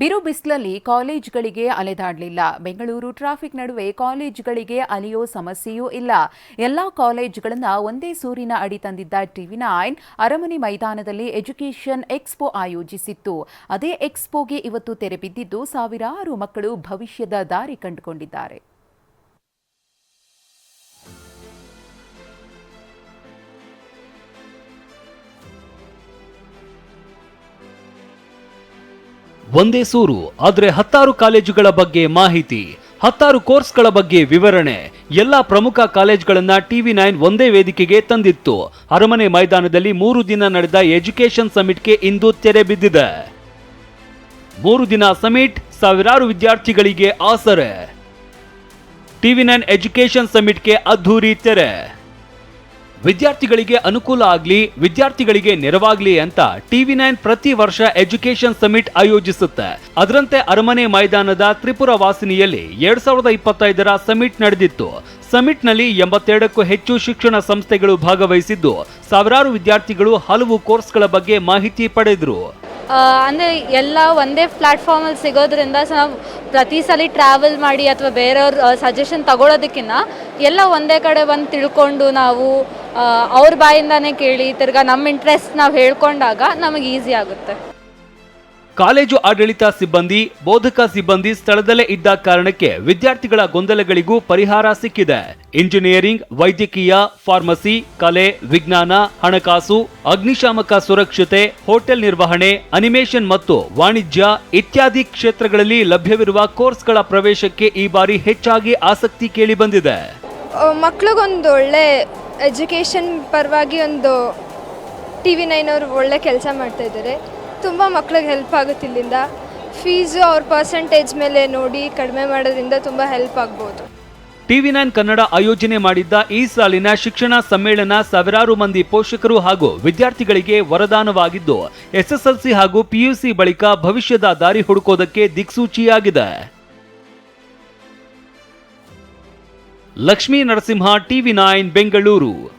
ಬಿರು ಬಿಸಿಲಲ್ಲಿ ಕಾಲೇಜ್ಗಳಿಗೆ ಅಲೆದಾಡಲಿಲ್ಲ. ಬೆಂಗಳೂರು ಟ್ರಾಫಿಕ್ ನಡುವೆ ಕಾಲೇಜ್ಗಳಿಗೆ ಅಲಿಯೋ ಸಮಸ್ಯೆಯೂ ಇಲ್ಲ. ಎಲ್ಲಾ ಕಾಲೇಜ್ಗಳನ್ನು ಒಂದೇ ಸೂರಿನ ಅಡಿ ತಂದಿದ್ದ ಟಿವಿ ನೈನ್ ಅರಮನೆ ಮೈದಾನದಲ್ಲಿ ಎಜುಕೇಷನ್ ಎಕ್ಸ್ಪೋ ಆಯೋಜಿಸಿತ್ತು. ಅದೇ ಎಕ್ಸ್ಪೋಗೆ ಇವತ್ತು ತೆರೆ ಬಿದ್ದಿದ್ದು ಸಾವಿರಾರು ಮಕ್ಕಳು ಭವಿಷ್ಯದ ದಾರಿ ಕಂಡುಕೊಂಡಿದ್ದಾರೆ. ಒಂದೇ ಸೂರು, ಆದರೆ ಹತ್ತಾರು ಕಾಲೇಜುಗಳ ಬಗ್ಗೆ ಮಾಹಿತಿ, ಹತ್ತಾರು ಕೋರ್ಸ್ಗಳ ಬಗ್ಗೆ ವಿವರಣೆ, ಎಲ್ಲಾ ಪ್ರಮುಖ ಕಾಲೇಜ್ಗಳನ್ನ ಟಿವಿ ನೈನ್ ಒಂದೇ ವೇದಿಕೆಗೆ ತಂದಿತ್ತು. ಅರಮನೆ ಮೈದಾನದಲ್ಲಿ ಮೂರು ದಿನ ನಡೆದ ಎಜುಕೇಷನ್ ಸಮಿಟ್ಗೆ ಇಂದು ತೆರೆ ಬಿದ್ದಿದೆ. ಮೂರು ದಿನ ಸಮಿಟ್ ಸಾವಿರಾರು ವಿದ್ಯಾರ್ಥಿಗಳಿಗೆ ಆಸರೆ. ಟಿವಿ ನೈನ್ ಎಜುಕೇಷನ್ ಸಮಿಟ್ಗೆ ಅದ್ಧೂರಿ ತೆರೆ. ವಿದ್ಯಾರ್ಥಿಗಳಿಗೆ ಅನುಕೂಲ ಆಗ್ಲಿ, ವಿದ್ಯಾರ್ಥಿಗಳಿಗೆ ನೆರವಾಗ್ಲಿ ಅಂತ ಟಿವಿ ನೈನ್ ಪ್ರತಿ ವರ್ಷ ಎಜುಕೇಷನ್ ಸಮಿಟ್ ಆಯೋಜಿಸುತ್ತೆ. ಅದರಂತೆ ಅರಮನೆ ಮೈದಾನದ ತ್ರಿಪುರ ವಾಸಿನಿಯಲ್ಲಿ ಎರಡ್ ಸಾವಿರದ ಇಪ್ಪತ್ತೈದರ ಸಮಿಟ್ ನಡೆದಿತ್ತು. ಸಮಿಟ್ನಲ್ಲಿ ಎಂಬತ್ತೆರಡಕ್ಕೂ ಹೆಚ್ಚು ಶಿಕ್ಷಣ ಸಂಸ್ಥೆಗಳು ಭಾಗವಹಿಸಿದ್ದು, ಸಾವಿರಾರು ವಿದ್ಯಾರ್ಥಿಗಳು ಹಲವು ಕೋರ್ಸ್ಗಳ ಬಗ್ಗೆ ಮಾಹಿತಿ ಪಡೆದ್ರು. ಅಂದರೆ ಎಲ್ಲ ಒಂದೇ ಪ್ಲಾಟ್ಫಾರ್ಮಲ್ಲಿ ಸಿಗೋದ್ರಿಂದ ಸೊ ನಾವು ಪ್ರತಿ ಸಲ ಟ್ರಾವೆಲ್ ಮಾಡಿ ಅಥವಾ ಬೇರೆಯವ್ರ ಸಜೆಷನ್ ತಗೊಳ್ಳೋದಕ್ಕಿಂತ ಎಲ್ಲ ಒಂದೇ ಕಡೆ ಬಂದು ತಿಳ್ಕೊಂಡು ನಾವು ಅವ್ರ ಬಾಯಿಂದಾನೇ ಕೇಳಿ ತಿರ್ಗಾ ನಮ್ಮ ಇಂಟ್ರೆಸ್ಟ್ ನಾವು ಹೇಳ್ಕೊಂಡಾಗ ನಮಗೆ ಈಸಿ ಆಗುತ್ತೆ. ಕಾಲೇಜು ಆಡಳಿತ ಸಿಬ್ಬಂದಿ ಬೋಧಕ ಸಿಬ್ಬಂದಿ ಸ್ಥಳದಲ್ಲೇ ಇದ್ದ ಕಾರಣಕ್ಕೆ ವಿದ್ಯಾರ್ಥಿಗಳ ಗೊಂದಲಗಳಿಗೂ ಪರಿಹಾರ ಸಿಕ್ಕಿದೆ. ಇಂಜಿನಿಯರಿಂಗ್ ವೈದ್ಯಕೀಯ ಫಾರ್ಮಸಿ ಕಲೆ ವಿಜ್ಞಾನ ಹಣಕಾಸು ಅಗ್ನಿಶಾಮಕ ಸುರಕ್ಷತೆ ಹೋಟೆಲ್ ನಿರ್ವಹಣೆ ಅನಿಮೇಷನ್ ಮತ್ತು ವಾಣಿಜ್ಯ ಇತ್ಯಾದಿ ಕ್ಷೇತ್ರಗಳಲ್ಲಿ ಲಭ್ಯವಿರುವ ಕೋರ್ಸ್ಗಳ ಪ್ರವೇಶಕ್ಕೆ ಈ ಬಾರಿ ಹೆಚ್ಚಾಗಿ ಆಸಕ್ತಿ ಕೇಳಿಬಂದಿದೆ ಮಕ್ಕಳಿಗೊಂದು ಒಳ್ಳೆ ಎಜುಕೇಷನ್ ಪರವಾಗಿ ಒಂದು ಟಿ ವಿ ನೈನ್ ಅವರು ಒಳ್ಳೆ ಕೆಲಸ ಮಾಡ್ತಾಯಿದ್ದಾರೆ ತುಂಬ ಮಕ್ಳಿಗೆ ಹೆಲ್ಪ್ ಆಗುತ್ತೆ ಇಲ್ಲಿಂದ. ಫೀಸು ಅವ್ರ ಪರ್ಸೆಂಟೇಜ್ ಮೇಲೆ ನೋಡಿ ಕಡಿಮೆ ಮಾಡೋದ್ರಿಂದ ತುಂಬ ಹೆಲ್ಪ್ ಆಗ್ಬೋದು. ಟಿವಿ ನೈನ್ ಕನ್ನಡ ಆಯೋಜನೆ ಮಾಡಿದ್ದ ಈ ಸಾಲಿನ ಶಿಕ್ಷಣ ಸಮ್ಮೇಳನ ಸಾವಿರಾರು ಮಂದಿ ಪೋಷಕರು ಹಾಗೂ ವಿದ್ಯಾರ್ಥಿಗಳಿಗೆ ವರದಾನವಾಗಿದ್ದು, ಎಸ್ಎಸ್ಎಲ್ಸಿ ಹಾಗೂ ಪಿಯುಸಿ ಬಳಿಕ ಭವಿಷ್ಯದ ದಾರಿ ಹುಡುಕೋದಕ್ಕೆ ದಿಕ್ಸೂಚಿಯಾಗಿದೆ. Lakshmi Narasimha TV nine Bengaluru.